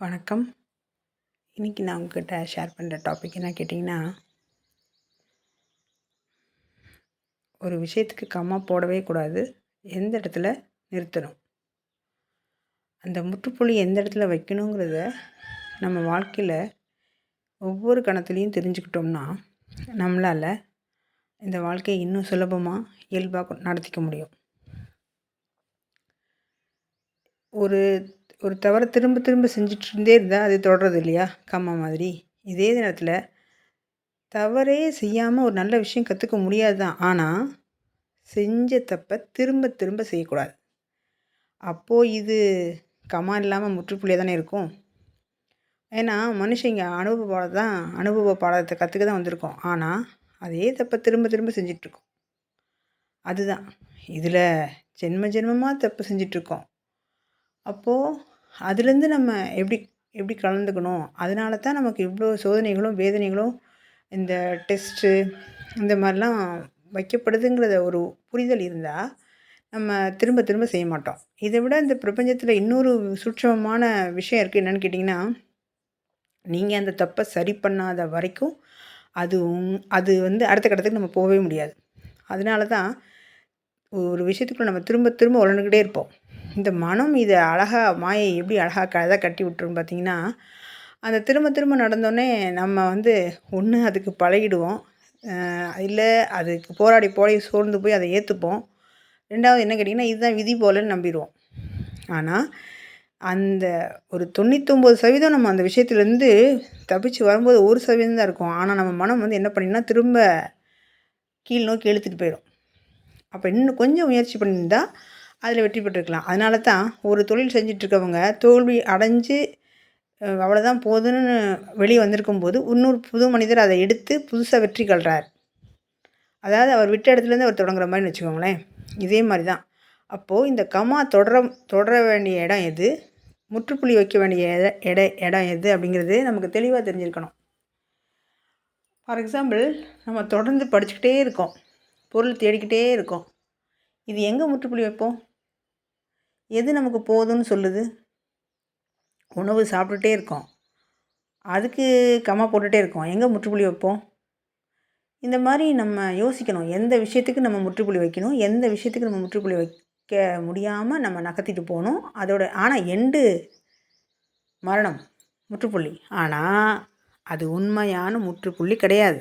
வணக்கம். இன்றைக்கி நான் உங்ககிட்ட ஷேர் பண்ணுற டாபிக் என்ன கேட்டிங்கன்னா ஒரு விஷயத்துக்கு கம்மா போடவே கூடாது. எந்த இடத்துல நிறுத்தணும்? அந்த முற்றுப்புள்ளி எந்த இடத்துல வைக்கணுங்கிறத நம்ம வாழ்க்கையில் ஒவ்வொரு கணத்துலேயும் தெரிஞ்சுக்கிட்டோம்னா நம்மளால் இந்த வாழ்க்கையை இன்னும் சுலபமாக இயல்பாக நடத்திக்க முடியும். ஒரு ஒரு தவறை திரும்ப திரும்ப செஞ்சுட்டு இருந்தே இருந்தால் அது தொடர்றது இல்லையா கம்மா மாதிரி. இதே நேரத்தில் தவறே செய்யாமல் ஒரு நல்ல விஷயம் கற்றுக்க முடியாது தான் ஆனால் செஞ்ச தப்பை திரும்ப திரும்ப செய்யக்கூடாது. அப்போது இது கமா இல்லாமல் முற்றுப்புள்ளியாக தானே இருக்கும். ஏன்னா மனுஷங்க அனுபவ பாடம் தான் அனுபவ பாடத்தை கற்றுக்க தான் வந்திருக்கோம். ஆனால் அதே தப்பை திரும்ப திரும்ப செஞ்சிட்ருக்கோம். அதுதான். இதில் ஜென்ம ஜென்மமாக தப்பு செஞ்சிட்ருக்கோம். அப்போது அதுலேருந்து நம்ம எப்படி எப்படி கலந்துக்கணும்? அதனால தான் நமக்கு இவ்வளோ சோதனைகளும் வேதனைகளும் இந்த டெஸ்ட்டு இந்த மாதிரிலாம் வைக்கப்படுதுங்கிறத ஒரு புரிதல் இருந்தால் நம்ம திரும்ப திரும்ப செய்ய மாட்டோம். இதை விட இந்த பிரபஞ்சத்தில் இன்னொரு சூட்சமமான விஷயம் இருக்குது என்னென்னு கேட்டிங்கன்னா நீங்கள் அந்த தப்பை சரி பண்ணாத வரைக்கும் அது அது வந்து அடுத்த கட்டத்துக்கு நம்ம போகவே முடியாது. அதனால தான் ஒரு விஷயத்துக்குள்ள நம்ம திரும்ப திரும்ப உழந்துக்கிட்டே இருப்போம். இந்த மனம் இதை அழகாக மாயை எப்படி அழகாக கதை கட்டி விட்டுருன்னு பார்த்தீங்கன்னா அந்த திரும்ப திரும்ப நடந்தோடனே நம்ம வந்து ஒன்று அதுக்கு பழகிடுவோம். இல்லை அதுக்கு போராடி போய் சோர்ந்து போய் அதை ஏற்றுப்போம் ரெண்டாவது என்ன கேட்டிங்கன்னா இதுதான் விதி போலன்னு நம்பிடுவோம். ஆனால் அந்த ஒரு தொண்ணூத்தொம்பது சதவீதம் நம்ம அந்த விஷயத்துலேருந்து தப்பிச்சு வரும்போது ஒரு சதவீதம் தான் இருக்கும். ஆனால் நம்ம மனம் வந்து என்ன பண்ணிங்கன்னா திரும்ப கீழ் நோக்கி இழுத்துட்டு போயிடும். அப்போ இன்னும் கொஞ்சம் முயற்சி பண்ணியிருந்தால் அதில் வெற்றி பெற்றிருக்கலாம். அதனால தான் ஒரு தொழில் செஞ்சிட்ருக்கவங்க தோல்வி அடைஞ்சு அவ்வளோதான் போதுன்னு வெளியே வந்திருக்கும் போது இன்னொரு புது மனிதர் அதை எடுத்து புதுசாக வெற்றி கொள்கிறார் அதாவது அவர் விட்ட இடத்துலேருந்து அவர் தொடங்குற மாதிரின்னு வச்சுக்கோங்களேன். இதே மாதிரி தான் அப்போது இந்த கமா தொடர தொடர வேண்டிய இடம் எது? முற்றுப்புள்ளி வைக்க வேண்டிய இட இடம் எது அப்படிங்கிறது நமக்கு தெளிவாக தெரிஞ்சிருக்கணும். ஃபார் எக்ஸாம்பிள் நம்ம தொடர்ந்து படிச்சுக்கிட்டே இருக்கோம். பொருள் தேடிக்கிட்டே இருக்கோம். இது எங்கே முற்றுப்புள்ளி வைப்போம்? எது நமக்கு போதும்னு சொல்லுது? உணவு சாப்பிட்டுட்டே இருக்கோம். அதுக்கு கம்மா போட்டுகிட்டே இருக்கோம். எங்கே முற்றுப்புள்ளி வைப்போம்? இந்த மாதிரி நம்ம யோசிக்கணும். எந்த விஷயத்துக்கு நம்ம முற்றுப்புள்ளி வைக்கணும்? எந்த விஷயத்துக்கு நம்ம முற்றுப்புள்ளி வைக்க முடியாமல் நம்ம நகர்த்திட்டு போகணும்? அதோட ஆனால் எண்டு மரணம் முற்றுப்புள்ளி. ஆனால் அது உண்மையான முற்றுப்புள்ளி கிடையாது.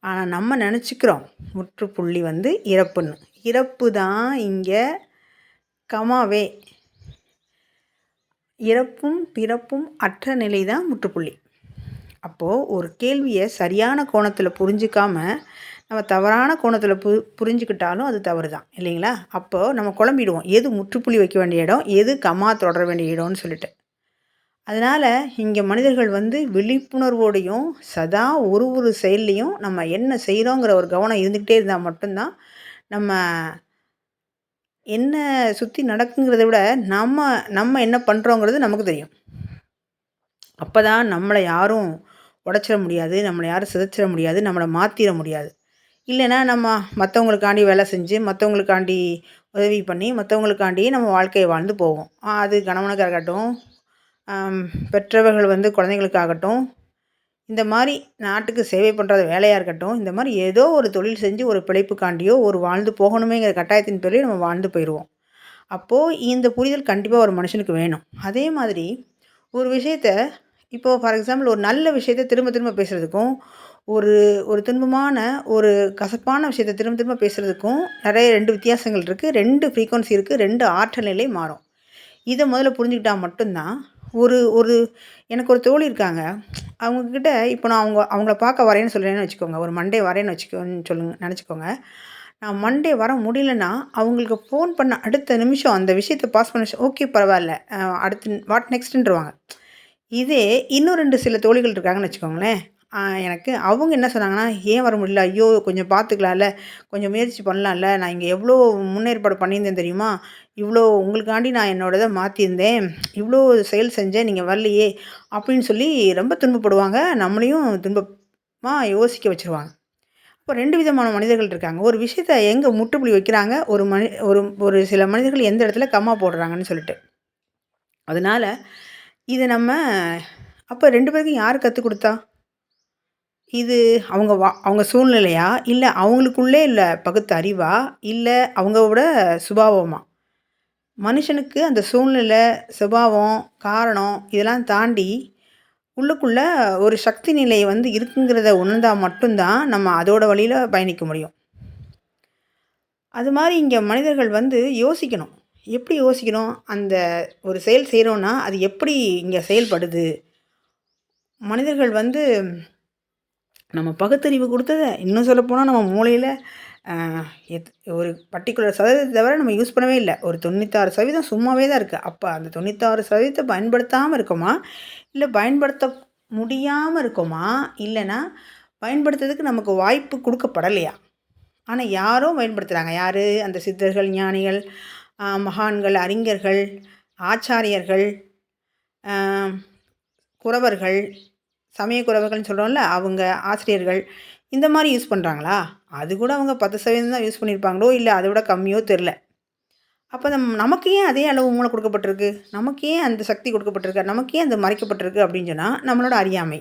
ஆனால் நம்ம நினச்சிக்கிறோம் முற்றுப்புள்ளி வந்து இறப்புன்னு. இறப்பு தான் இங்கே கமாவே. இறப்பும் பிறப்பும் அற்ற நிலை தான் முற்றுப்புள்ளி. அப்போது ஒரு கேள்வியை சரியான கோணத்தில் புரிஞ்சிக்காம நம்ம தவறான கோணத்தில் பு புரிஞ்சுக்கிட்டாலும் அது தவறு தான் இல்லைங்களா? அப்போது நம்ம குழம்பிடுவோம். எது முற்றுப்புள்ளி வைக்க வேண்டிய இடம்? எது கமா தொடர வேண்டிய இடம்னு சொல்லிட்டு. அதனால் இங்கே மனிதர்கள் வந்து விழிப்புணர்வோடையும் சதா ஒரு ஒரு செயல்லையும் நம்ம என்ன செய்கிறோங்கிற ஒரு கவனம் இருந்துக்கிட்டே இருந்தால் மட்டும்தான் நம்ம என்ன சுற்றி நடக்குங்கிறத விட நம்ம நம்ம என்ன பண்ணுறோங்கிறது நமக்கு தெரியும். அப்போ தான் நம்மளை யாரும் உடச்சிட முடியாது நம்மளை யாரும் சிதைச்சிட முடியாது நம்மளை மாற்றிட முடியாது. இல்லைன்னா நம்ம மற்றவங்களுக்காண்டி வேலை செஞ்சு மற்றவங்களுக்காண்டி உதவி பண்ணி மற்றவங்களுக்காண்டி நம்ம வாழ்க்கையை வாழ்ந்து போவோம். அது கணவனுக்காகட்டும் பெற்றவர்கள் வந்து குழந்தைங்களுக்காகட்டும் இந்த மாதிரி நாட்டுக்கு சேவை பண்ணுறது வேலையாக இருக்கட்டும் இந்த மாதிரி ஏதோ ஒரு தொழில் செஞ்சு ஒரு பிழைப்புக்காண்டியோ ஒரு வாழ்ந்து போகணுமேங்கிற கட்டாயத்தின் பேரில் நம்ம வாழ்ந்து போயிடுவோம் அப்போது இந்த புரிதல் கண்டிப்பாக ஒரு மனுஷனுக்கு வேணும். அதே மாதிரி ஒரு விஷயத்த இப்போது ஃபார் எக்ஸாம்பிள் ஒரு நல்ல விஷயத்த திரும்ப திரும்ப பேசுகிறதுக்கும் ஒரு ஒரு துன்பமான ஒரு கசப்பான விஷயத்த திரும்ப திரும்ப பேசுகிறதுக்கும் நிறைய ரெண்டு வித்தியாசங்கள் இருக்குது ரெண்டு ஃப்ரீக்குவன்சி இருக்குது ரெண்டு ஆற்றல் நிலை மாறும். இதை முதல்ல புரிஞ்சுக்கிட்டால் மட்டும்தான் ஒரு ஒரு எனக்கு ஒரு தோழி இருக்காங்க. அவங்கக்கிட்ட இப்போ நான் அவங்க அவங்கள பார்க்க வரேன்னு சொல்கிறேன்னு வச்சுக்கோங்க. ஒரு மண்டே வரேன்னு வச்சுக்கோன்னு சொல்லுங்க நினச்சிக்கோங்க. நான் மண்டே வர முடியலன்னா அவங்களுக்கு ஃபோன் பண்ண அடுத்த நிமிஷம் அந்த விஷயத்தை பாஸ் பண்ண ஓகே பரவாயில்ல. அடுத்து வாட் நெக்ஸ்ட்டுன்றவாங்க இதே இன்னும் ரெண்டு சில தோழிகள் இருக்காங்கன்னு வச்சுக்கோங்களேன். எனக்கு அவங்க என்ன சொன்னாங்கன்னா ஏன் வர முடியல? ஐயோ கொஞ்சம் பார்த்துக்கலாம்ல. கொஞ்சம் முயற்சி பண்ணலாம்ல. நான் இங்கே எவ்வளோ முன்னேற்பாடு பண்ணியிருந்தேன் தெரியுமா? இவ்வளோ உங்களுக்காண்டி நான் என்னோடதை மாற்றியிருந்தேன் இவ்வளோ செயல் செஞ்சேன் நீங்கள் வரலையே அப்படின்னு சொல்லி ரொம்ப துன்பப்படுவாங்க. நம்மளையும் துன்பமாக யோசிக்க வச்சுருவாங்க. இப்போ ரெண்டு விதமான மனிதர்கள் இருக்காங்க. ஒரு விஷயத்த எங்கே முட்டுப்புள்ளி வைக்கிறாங்க? ஒரு மனி ஒரு ஒரு சில மனிதர்கள் எந்த இடத்துல கம்மா போடுறாங்கன்னு சொல்லிட்டு. அதனால் இதை நம்ம அப்போ ரெண்டு பேருக்கும் யார் கற்றுக் கொடுத்தா? இது அவங்க வா அவங்க சூழ்நிலையா? இல்லை அவங்களுக்குள்ளே இல்லை பகுத்து அறிவா? இல்லை அவங்களோட சுபாவமாக மனுஷனுக்கு அந்த சூழ்நிலை, சுபாவம், காரணம் இதெல்லாம் தாண்டி உள்ளுக்குள்ளே ஒரு சக்தி நிலை வந்து இருக்குங்கிறத உணர்ந்தால் மட்டும்தான் நம்ம அதோட வழியில் பயணிக்க முடியும். அது மாதிரி இங்கே மனிதர்கள் வந்து யோசிக்கணும். எப்படி யோசிக்கணும்? அந்த ஒரு செயல் செய்கிறோன்னா அது எப்படி இங்கே செயல்படுது? மனிதர்கள் வந்து நம்ம பகுத்தறிவு கொடுத்ததை இன்னும் சொல்லப்போனால் நம்ம மூளையில் ஒரு பர்ட்டிகுலர் சதவீதத்தை தவிர நம்ம யூஸ் பண்ணவே இல்லை. ஒரு 96% சும்மாவே தான் இருக்குது அப்போ அந்த தொண்ணூத்தாறு சதவீதத்தை பயன்படுத்தாமல் இருக்கோமா? இல்லை பயன்படுத்த முடியாமல் இருக்கோமா? இல்லைன்னா பயன்படுத்துறதுக்கு நமக்கு வாய்ப்பு கொடுக்கப்படலையா? ஆனால் யாரோ பயன்படுத்துகிறாங்க யார்? அந்த சித்தர்கள், ஞானிகள், மகான்கள், அறிஞர்கள், ஆச்சாரியர்கள், குறவர்கள் சமயக்குறவர்கள்னு சமய அவங்க ஆசிரியர்கள் இந்த மாதிரி யூஸ் பண்ணுறாங்களா அது கூட அவங்க 10% தான் யூஸ் பண்ணியிருப்பாங்களோ! இல்லை அதை விட கம்மியோ தெரில அப்போ நம் நமக்கு ஏன் அதே அளவு மூளை கொடுக்கப்பட்டிருக்கு நமக்கு ஏன் அந்த சக்தி கொடுக்கப்பட்டிருக்கு நமக்கு ஏன் அது மறைக்கப்பட்டிருக்கு அப்படின்னு சொன்னால் நம்மளோட அறியாமை.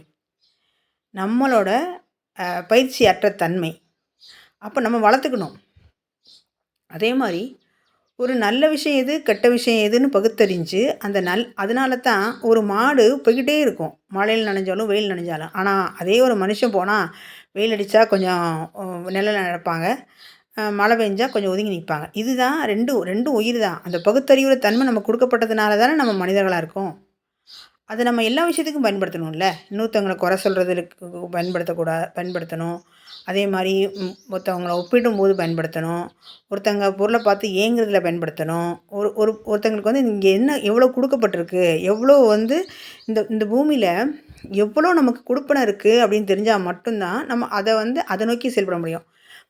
நம்மளோட பயிற்சி அற்ற தன்மை. அப்போ நம்ம வளர்த்துக்கணும். அதே மாதிரி ஒரு நல்ல விஷயம் எது? கெட்ட விஷயம் எதுன்னு பகுத்தறிஞ்சு, அந்த நல் அதனால தான் ஒரு மாடு போய்கிட்டே இருக்கும். மழையில் நனைஞ்சாலும், வெயில் நனைஞ்சாலும். ஆனால் அதே ஒரு மனுஷன் போனால் வெயில் அடித்தா கொஞ்சம் அ நடப்பாங்க. மழை பெஞ்சால் கொஞ்சம் ஒதுங்கி நிற்பாங்க இதுதான் 2 2ம் உயிர் தான். அந்த பகுத்தறிவுற தன்மை நம்ம கொடுக்கப்பட்டதுனால தானே நம்ம மனிதர்களாக இருக்கோம். அதை நம்ம எல்லா விஷயத்துக்கும் பயன்படுத்தணும்ல. இன்னொருத்தவங்களை குறை சொல்கிறதுக்கு பயன்படுத்தக்கூடாது பயன்படுத்தணும். அதே மாதிரி ஒருத்தவங்களை ஒருத்தவங்கள ஒப்பிடும்போது பயன்படுத்தணும். ஒருத்தங்க பொருளை பார்த்து ஏங்குறதுல பயன்படுத்தணும். ஒரு ஒரு ஒருத்தங்களுக்கு வந்து இங்கே என்ன எவ்வளோ கொடுக்கப்பட்டிருக்கு எவ்வளோ வந்து இந்த இந்த பூமியில் எவ்வளோ நமக்கு குடுப்பன இருக்குது அப்படின்னு தெரிஞ்சால் மட்டும்தான் நம்ம அதை வந்து அதை நோக்கி செயல்பட முடியும்.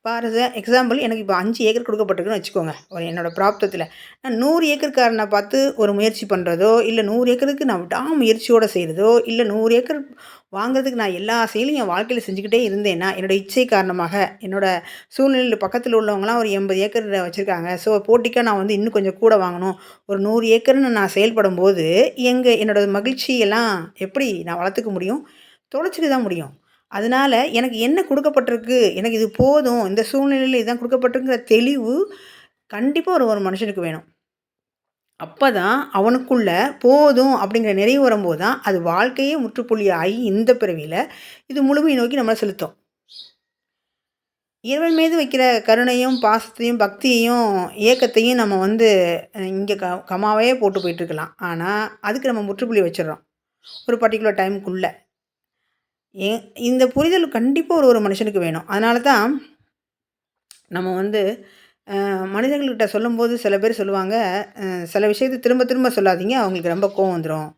ஃபார் எக்ஸாம்பிள் எனக்கு இப்போ அஞ்சு ஏக்கர் கொடுக்கப்பட்டிருக்குன்னு வச்சுக்கோங்க. ஒரு என்னோடய பிராப்தத்தில் நான் 100 ஏக்கர்காரன பார்த்து ஒரு முயற்சி பண்ணுறதோ இல்லை நூறு ஏக்கருக்கு நான் விடாமுயற்சியோட செய்றதோ, இல்ல 100 ஏக்கர் வாங்குறதுக்கு நான் எல்லா செயலையும் என் வாழ்க்கையில் செஞ்சுக்கிட்டே இருந்தேன்னா, என்னோட இச்சை காரணமாக, என்னோடய சூழ்நிலையில் பக்கத்தில் உள்ளவங்களாம் ஒரு 80 ஏக்கர் வச்சுருக்காங்க ஸோ போட்டிக்காக நான் வந்து இன்னும் கொஞ்சம் கூட வாங்கணும். ஒரு நூறு ஏக்கர்னு நான் செயல்படும்போது, எங்கள் என்னோட மகிழ்ச்சியெல்லாம் எப்படி நான் வளர்த்துக்க முடியும்? தொலைச்சிட்டு தான் முடியும். அதனால் எனக்கு என்ன கொடுக்கப்பட்டிருக்கு எனக்கு இது போதும். இந்த சூழ்நிலையில் இதுதான் குடுக்கப்பட்டிருக்குங்கிற தெளிவு கண்டிப்பாக ஒரு ஒரு மனுஷனுக்கு வேணும். அப்போ தான் அவனுக்குள்ள போதும் அப்படிங்கிற நிறைவு வரும்போது தான், அது வாழ்க்கையே முற்றுப்புள்ளி ஆகி இந்த பிறவியில் இது முழுமையை நோக்கி நம்மளை செலுத்தும். இறைவன் மீது வைக்கிற கருணையும், பாசத்தையும், பக்தியையும், ஏக்கத்தையும் நம்ம வந்து இங்கே க கமாவே போட்டு போயிட்டுருக்கலாம். ஆனால் அதுக்கு நம்ம முற்றுப்புள்ளி வச்சிடறோம் ஒரு பர்ட்டிகுலர் டைமுக்குள்ளே ஏ இந்த புரிதல் கண்டிப்பாக ஒரு ஒரு மனுஷனுக்கு வேணும். அதனால தான் நம்ம வந்து மனிதர்கள்கிட்ட சொல்லும்போது சில பேர் சொல்லுவாங்க, சில விஷயத்தை திரும்ப திரும்ப சொல்லாதீங்க. அவங்களுக்கு ரொம்ப கோவம் வந்துடும்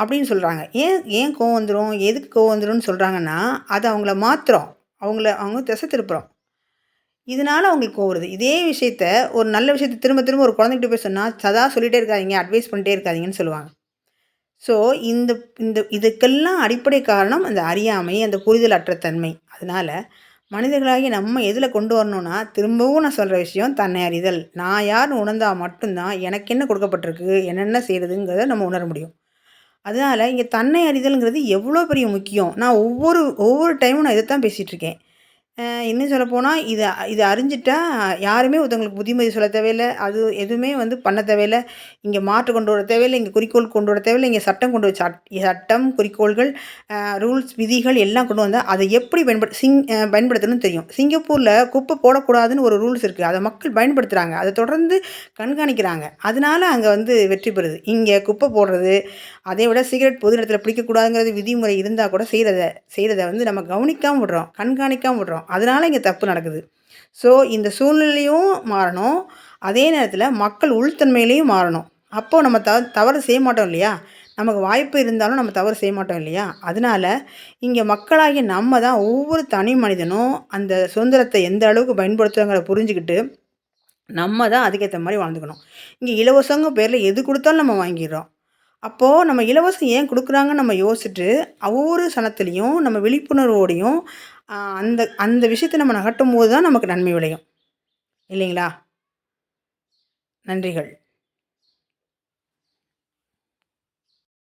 அப்படின்னு சொல்கிறாங்க ஏன் ஏன் கோவம் வந்துடும் எதுக்கு கோவம் வந்துடும்னு சொல்கிறாங்கன்னா அது அவங்கள மாத்துறோம். அவங்கள அவங்க திசை திருப்புறோம். இதனால அவங்களுக்கு கோவம் வருது. இதே விஷயத்த ஒரு நல்ல விஷயத்தை திரும்ப திரும்ப ஒரு குழந்தைகிட்ட போய் சொன்னால் சதா சொல்லிட்டே இருக்காதிங்க அட்வைஸ் பண்ணிட்டே இருக்காதீங்கன்னு சொல்லுவாங்க. ஸோ இந்த இந்த இதுக்கெல்லாம் அடிப்படை காரணம் அந்த அறியாமை, அந்த புரிதல் அற்ற தன்மை. அதனால் மனிதர்களாகி நம்ம எதில் கொண்டு வரணும்னா, திரும்பவும் நான் சொல்கிற விஷயம் தன்னை அறிதல். நான் யாருன்னு உணர்ந்தால் மட்டும்தான் எனக்கு என்ன கொடுக்கப்பட்டிருக்கு? என்னென்ன செய்கிறதுங்கிறத நம்ம உணர முடியும். அதனால இங்கே தன்னை அறிதல்ங்கிறது எவ்வளோ பெரிய முக்கியம். நான் ஒவ்வொரு ஒவ்வொரு டைமும் நான் இதத்தான் பேசிட்டு இருக்கேன். இன்னும் சொல்லப்போனால் இதை இதை அறிஞ்சிட்டா யாருமே ஒருத்தவங்களுக்கு புத்திமதி சொல்ல தேவையில்ல. அது எதுவுமே வந்து பண்ண தேவையில்லை இங்கே மாற்று கொண்டு வர தேவையில்லை இங்கே குறிக்கோள் கொண்டு வர தேவையில்லை இங்கே சட்டம் கொண்டு வர சட்டம், குறிக்கோள்கள், ரூல்ஸ், விதிகள் எல்லாம் கொண்டு வந்தால் அதை எப்படி பயன்படு சிங் பயன்படுத்தணும்னு தெரியும். சிங்கப்பூரில் குப்பை போடக்கூடாதுன்னு ஒரு ரூல்ஸ் இருக்குது அதை மக்கள் பயன்படுத்துகிறாங்க அதை தொடர்ந்து கண்காணிக்கிறாங்க. அதனால அங்கே வந்து வெற்றி பெறுது. இங்கே குப்பை போடுறது, அதை விட சிகரெட் பொது இடத்துல பிடிக்கக்கூடாதுங்கிறது விதிமுறை இருந்தால் கூட செய்கிறத செய்கிறத வந்து நம்ம கவனிக்காமல் விடுறோம். கண்காணிக்காம விடுறோம். அதனால இங்கே தப்பு நடக்குது. ஸோ இந்த சூழ்நிலையும் மாறணும். அதே நேரத்தில் மக்கள் உள்தன்மையிலையும் மாறணும். அப்போது நம்ம த தவறு செய்ய மாட்டோம் இல்லையா? நமக்கு வாய்ப்பு இருந்தாலும் நம்ம தவறு செய்ய மாட்டோம் இல்லையா? அதனால இங்கே மக்களாகிய நம்ம தான் ஒவ்வொரு தனி மனிதனும் அந்த சுதந்திரத்தை எந்த அளவுக்கு பயன்படுத்துறோங்கிறத புரிஞ்சுக்கிட்டு, நம்ம தான் அதுக்கேற்ற மாதிரி வாழ்ந்துக்கணும். இங்கே இலவசங்க பேரில் எது கொடுத்தாலும் நம்ம வாங்கிடுறோம் அப்போது நம்ம இலவசம் ஏன் கொடுக்குறாங்கன்னு நம்ம யோசிச்சுட்டு, ஒவ்வொரு சனத்துலேயும் நம்ம விழிப்புணர்வோடையும், அந்த அந்த விஷயத்தை நம்ம நகட்டும் போது தான் நமக்கு நன்மை விளையும். இல்லைங்களா? நன்றிகள்.